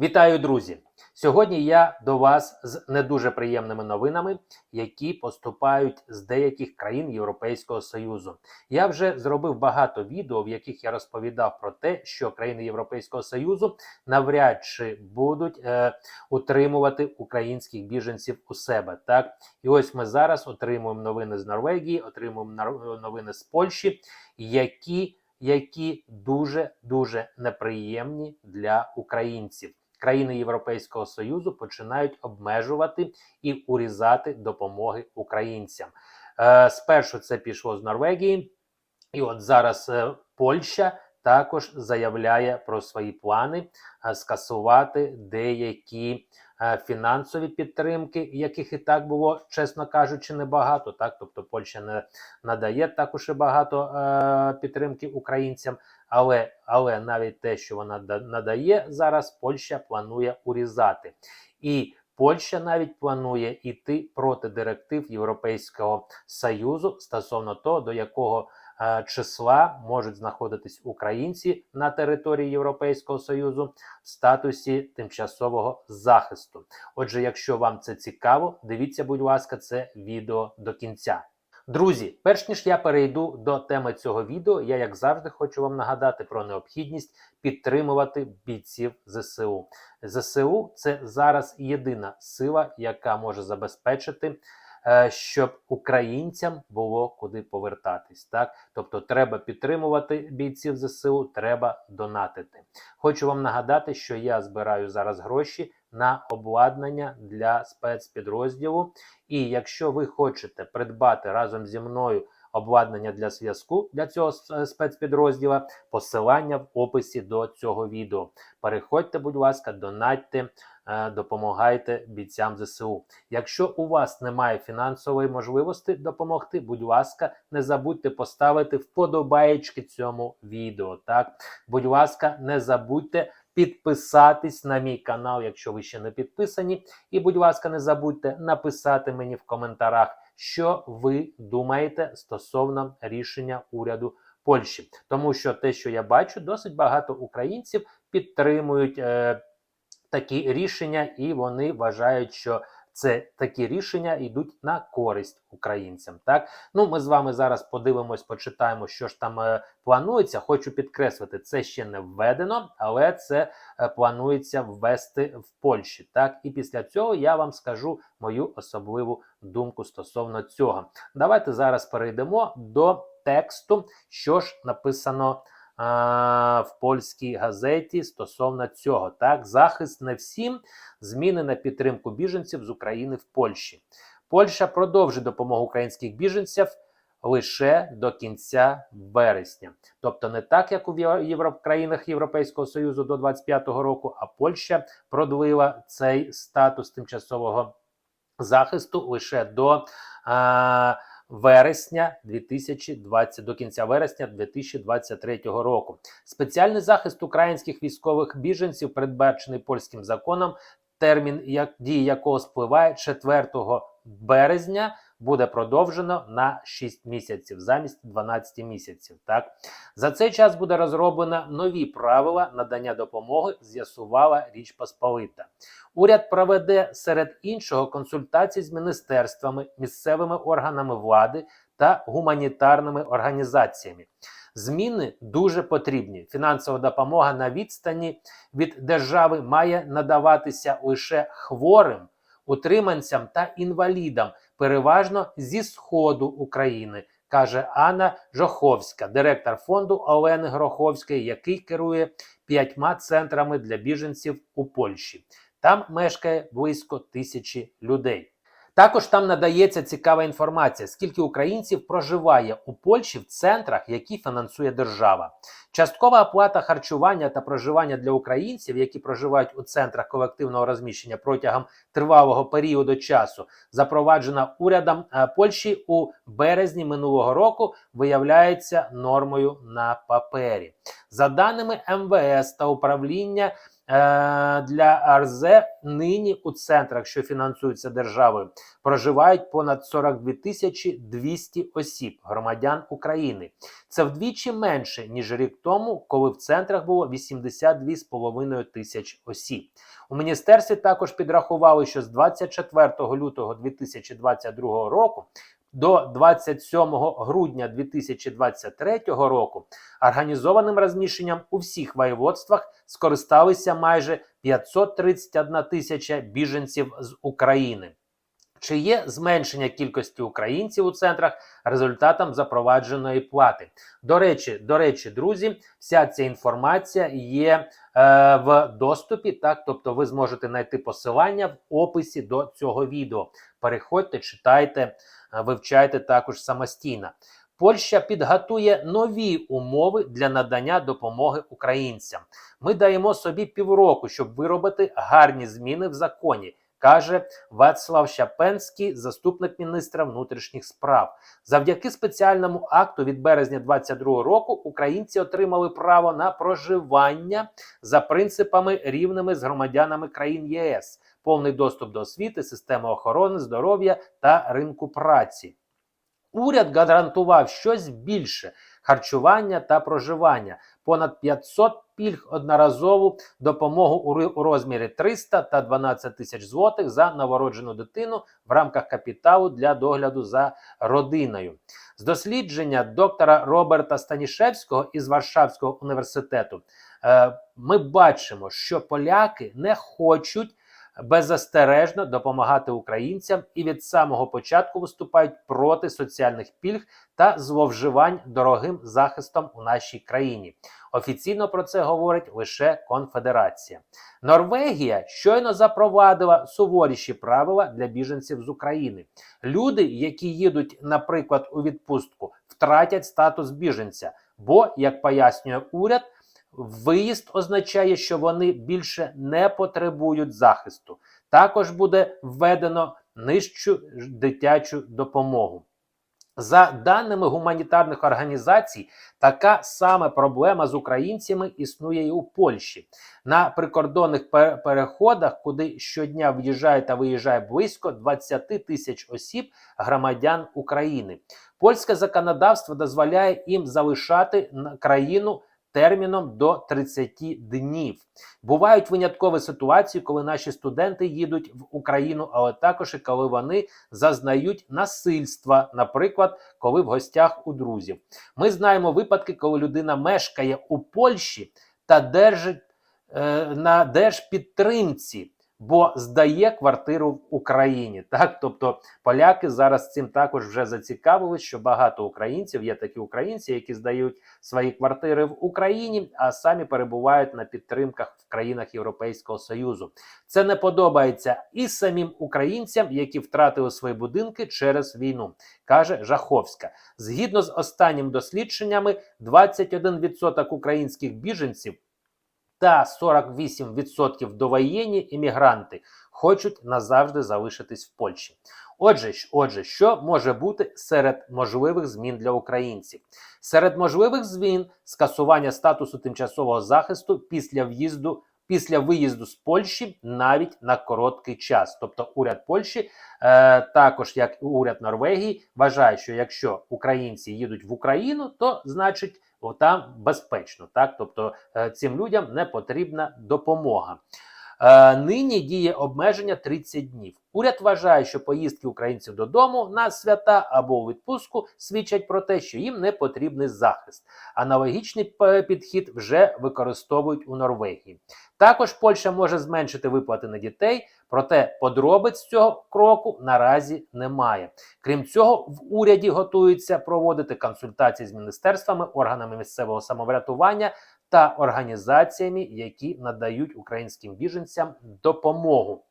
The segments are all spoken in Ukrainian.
Вітаю, друзі! Сьогодні я до вас з не дуже приємними новинами, які поступають з деяких країн Європейського Союзу. Я вже зробив багато відео, в яких я розповідав про те, що країни Європейського Союзу навряд чи будуть е, утримувати українських біженців у себе. Так, і ось ми зараз отримуємо новини з Норвегії, отримуємо новини з Польщі, які які дуже дуже неприємні для українців. Країни Європейського Союзу починають обмежувати і урізати допомоги українцям. Е, спершу це пішло з Норвегії, і от зараз е, Польща також заявляє про свої плани е, скасувати деякі фінансові підтримки, яких і так було, чесно кажучи, небагато. Так, тобто Польща не надає також і багато підтримки українцям. Але але навіть те, що вона да- надає зараз, Польща планує урізати. І Польща навіть планує йти проти директив Європейського Союзу стосовно того, до якого е, числа можуть знаходитись українці на території Європейського Союзу в статусі тимчасового захисту. Отже, якщо вам це цікаво, дивіться, будь ласка, це відео до кінця. Друзі, перш ніж я перейду до теми цього відео, я як завжди хочу вам нагадати про необхідність підтримувати бійців ЗСУ. ЗСУ це зараз єдина сила, яка може забезпечити, е, щоб українцям було куди повертатись. Так, тобто, треба підтримувати бійців ЗСУ, треба донатити. Хочу вам нагадати, що я збираю зараз гроші на обладнання для спецпідрозділу. І якщо ви хочете придбати разом зі мною обладнання для зв'язку для цього с- спецпідрозділа, посилання в описі до цього відео. Переходьте, будь ласка, донатьте, е, допомагайте бійцям ЗСУ. Якщо у вас немає фінансової можливості допомогти, будь ласка, не забудьте поставити вподобаєчки цьому відео. Так, будь ласка, не забудьте підписатись на мій канал, якщо ви ще не підписані. І, будь ласка, не забудьте написати мені в коментарях, що ви думаєте стосовно рішення уряду Польщі. Тому що те, що я бачу, досить багато українців підтримують е, такі рішення, і вони вважають, що це такі рішення йдуть на користь українцям. Так, ну ми з вами зараз подивимось, почитаємо, що ж там е, планується. Хочу підкреслити, це ще не введено, але це е, планується ввести в Польщі. Так, і після цього я вам скажу мою особливу думку стосовно цього. Давайте зараз перейдемо до тексту, що ж написано. А, В польській газеті стосовно цього так захист не всім зміни на підтримку біженців з України в Польщі. Польща продовжить допомогу українських біженців лише до кінця вересня, тобто не так, як у Євро- країнах Європейського Союзу до 25-го року, а Польща продлила цей статус тимчасового захисту лише до а, вересня 2020, до кінця вересня 2023 року. Спеціальний захист українських військових біженців, передбачений польським законом, термін як дії якого спливає 4 березня. Буде продовжено на 6 місяців замість 12 місяців. Так за цей час буде розроблено нові правила надання допомоги. З'ясувала Річ Посполита. Уряд проведе серед іншого консультації з міністерствами, місцевими органами влади та гуманітарними організаціями. Зміни дуже потрібні. Фінансова допомога на відстані від держави має надаватися лише хворим, утриманцям та інвалідам, переважно зі сходу України. Каже Анна Жоховська, директор фонду Олени Гроховської, який керує п'ятьма центрами для біженців у Польщі. Там мешкає близько тисячі людей. Також там надається цікава інформація, скільки українців проживає у Польщі в центрах, які фінансує держава. Часткова оплата харчування та проживання для українців, які проживають у центрах колективного розміщення протягом тривалого періоду часу, запроваджена урядом е, Польщі у березні минулого року, виявляється нормою на папері. За даними МВС та управління для АРЗ нині у центрах, що фінансуються державою, проживають понад 42 тисячі 200 осіб, громадян України. Це вдвічі менше ніж рік тому, коли в центрах було 82,5 тисяч осіб. У міністерстві також підрахували, що з 24 лютого 2022 року до 27 грудня 2023 року організованим розміщенням у всіх воєводствах скористалися майже 531 тисяча біженців з України. Чи є зменшення кількості українців у центрах результатом запровадженої плати? До речі, до речі, друзі, вся ця інформація є е, в доступі. Так, тобто, ви зможете знайти посилання в описі до цього відео. Переходьте, читайте, е, вивчайте також самостійно. Польща підготує нові умови для надання допомоги українцям. Ми даємо собі півроку, щоб виробити гарні зміни в законі каже Вацлав Щапенський, заступник міністра внутрішніх справ. Завдяки спеціальному акту від березня 2022 року українці отримали право на проживання за принципами рівними з громадянами країн ЄС, повний доступ до освіти, системи охорони здоров'я та ринку праці. Уряд гарантував щось більше харчування та проживання, понад 500 пільг одноразову допомогу у розмірі 300 та 12 тисяч злотих за новороджену дитину в рамках капіталу для догляду за родиною. З дослідження доктора Роберта Станішевського із Варшавського університету е, ми бачимо, що поляки не хочуть беззастережно допомагати українцям і від самого початку виступають проти соціальних пільг та зловживань дорогим захистом у нашій країні. Офіційно про це говорить лише Конфедерація. Норвегія щойно запровадила суворіші правила для біженців з України. Люди, які їдуть, наприклад, у відпустку, втратять статус біженця, бо, як пояснює уряд, Виїзд означає, що вони більше не потребують захисту. Також буде введено нижчу дитячу допомогу. За даними гуманітарних організацій, така саме проблема з українцями існує і у Польщі. На прикордонних переходах, куди щодня в'їжджає та виїжджає близько 20 тисяч осіб громадян України. Польське законодавство дозволяє їм залишати країну терміном до 30 днів. Бувають виняткові ситуації, коли наші студенти їдуть в Україну, але також і коли вони зазнають насильства, наприклад, коли в гостях у друзів. Ми знаємо випадки, коли людина мешкає у Польщі та держить е, на держпідтримці бо здає квартиру в Україні. Так, тобто поляки зараз цим також вже зацікавились, що багато українців є такі українці, які здають свої квартири в Україні, а самі перебувають на підтримках в країнах Європейського Союзу. Це не подобається і самим українцям, які втратили свої будинки через війну, каже Жаховська. Згідно з останніми дослідженнями, 21% українських біженців та 48% довоєнні іммігранти хочуть назавжди залишитись в Польщі. Отже, отже, що може бути серед можливих змін для українців? Серед можливих змін скасування статусу тимчасового захисту після в'їзду. Після виїзду з Польщі навіть на короткий час, тобто уряд Польщі, е, також як уряд Норвегії, вважає, що якщо українці їдуть в Україну, то значить там безпечно. Так, тобто е, цим людям не потрібна допомога. Е, нині діє обмеження 30 днів. Уряд вважає, що поїздки українців додому на свята або у відпустку свідчать про те, що їм не потрібний захист. Аналогічний підхід вже використовують у Норвегії. Також Польща може зменшити виплати на дітей, проте подробиць цього кроку наразі немає. Крім цього, в уряді готуються проводити консультації з міністерствами, органами місцевого самоврятування та організаціями, які надають українським біженцям допомогу.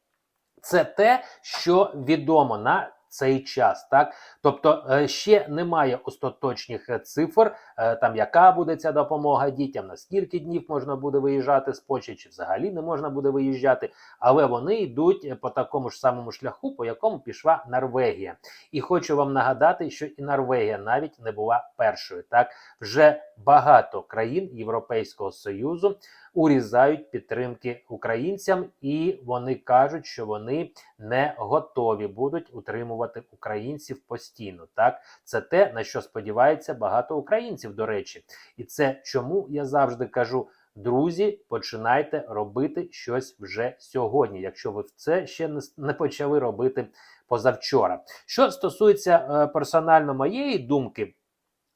Це те, що відомо на цей час. Так, тобто е, ще немає остаточних е, цифр, е, там яка буде ця допомога дітям, на скільки днів можна буде виїжджати з Польщі, чи взагалі не можна буде виїжджати, але вони йдуть по такому ж самому шляху, по якому пішла Норвегія. І хочу вам нагадати, що і Норвегія навіть не була першою. Так, вже багато країн Європейського союзу урізають підтримки українцям, і вони кажуть, що вони не готові будуть утримувати українців постійно. Так, це те на що сподівається багато українців. До речі, і це чому я завжди кажу. Друзі, починайте робити щось вже сьогодні, якщо ви це ще не, почали робити позавчора. Що стосується е, персонально моєї думки.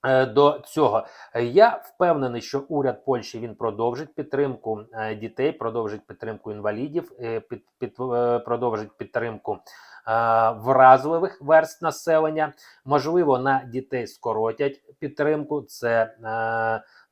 Е, До цього я впевнений, що уряд Польщі він продовжить підтримку е, дітей, продовжить підтримку інвалідів, е, під, під, продовжить підтримку вразливих верст населення. Можливо, на дітей скоротять підтримку. Це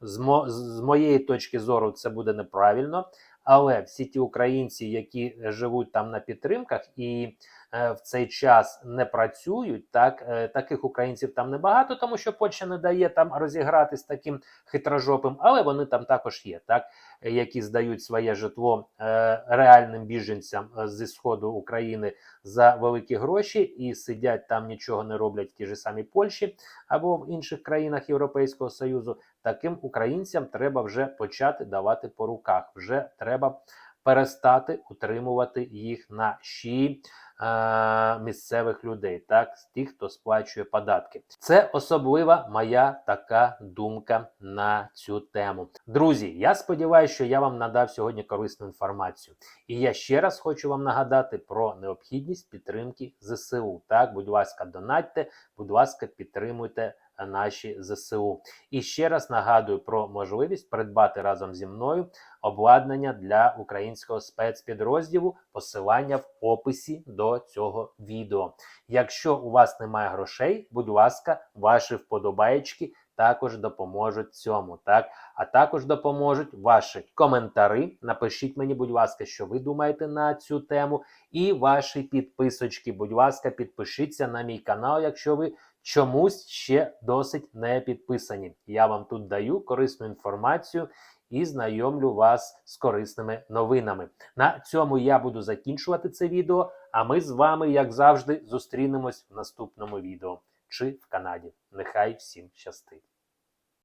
з, з моєї точки зору це буде неправильно. Але всі ті українці, які живуть там на підтримках і в цей час не працюють, так е, таких українців там небагато, тому що Польща не дає там розігратись таким хитрожопим, але вони там також є, так е, які здають своє житло е, реальним біженцям е, зі сходу України за великі гроші і сидять там, нічого не роблять в тій же самій Польщі або в інших країнах Європейського Союзу. Таким українцям треба вже почати давати по руках. Вже треба перестати утримувати їх на щі е, місцевих людей, так тих, хто сплачує податки. Це особлива моя така думка на цю тему. Друзі, я сподіваюся, що я вам надав сьогодні корисну інформацію. І я ще раз хочу вам нагадати про необхідність підтримки ЗСУ. Так, будь ласка, донатьте, будь ласка, підтримуйте наші ЗСУ. І ще раз нагадую про можливість придбати разом зі мною обладнання для українського спецпідрозділу. Посилання в описі до цього відео. Якщо у вас немає грошей, будь ласка, ваші вподобаєчки також допоможуть цьому. Так, а також допоможуть ваші коментари. Напишіть мені, будь ласка, що ви думаєте на цю тему, і ваші підписочки. Будь ласка, підпишіться на мій канал, якщо ви чомусь ще досить не підписані. Я вам тут даю корисну інформацію і знайомлю вас з корисними новинами. На цьому я буду закінчувати це відео. А ми з вами, як завжди, зустрінемось в наступному відео чи в Канаді. Нехай всім щастить!